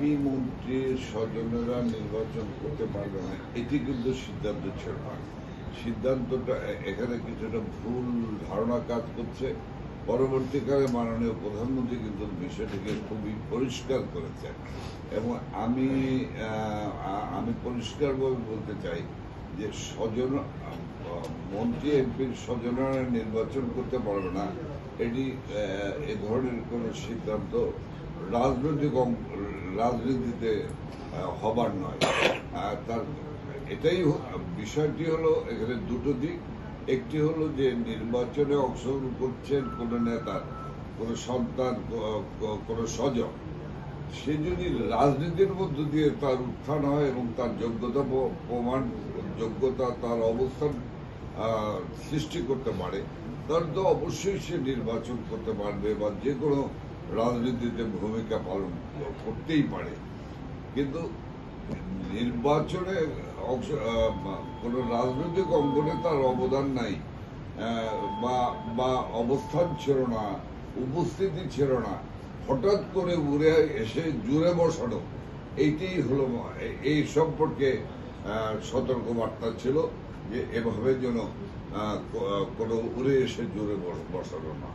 MP মন্ত্রীর স্বজনেরা নির্বাচন করতে পারবে না, এটি কিন্তু সিদ্ধান্ত ছিল না সিদ্ধান্তটা এখানে কিছুটা ভুল ধারণা কাজ করছে। পরবর্তীকালে মাননীয় প্রধানমন্ত্রী কিন্তু বিষয়টিকে খুবই পরিষ্কার করেছেন। এবং আমি আমি পরিষ্কারভাবে বলতে চাই যে স্বজন মন্ত্রী, এমপির স্বজনেরা নির্বাচন করতে পারবে না, এটি এ ধরনের কোনো সিদ্ধান্ত রাজনৈতিক রাজনীতিতে হবার নয়। তার, এটাই বিষয়টি হলো এখানে দুটো দিক। একটি হলো যে নির্বাচনে অংশগ্রহণ করছেন কোনো নেতা, কোনো সন্তান কোনো স্বজন। সে যদি রাজনীতির মধ্য দিয়ে তার উত্থান হয় এবং তার যোগ্যতা প্রমাণ, যোগ্যতা তার অবস্থান সৃষ্টি করতে পারে, তাহলে তো অবশ্যই সে নির্বাচন করতে পারবে বা যে কোনো রাজনীতিতে ভূমিকা পালন করতেই পারে কিন্তু নির্বাচনে অংশ কোনো রাজনৈতিক অঙ্গনে তার অবদান নাই বা বা অবস্থান ছিল না উপস্থিতি ছিল না হঠাৎ করে উড়ে এসে জুড়ে বসানো এইটাই হলো এই সম্পর্কে আহ, সতর্কবার্তা ছিল যে এভাবে যেন কোনো উড়ে এসে জুড়ে বসানো না।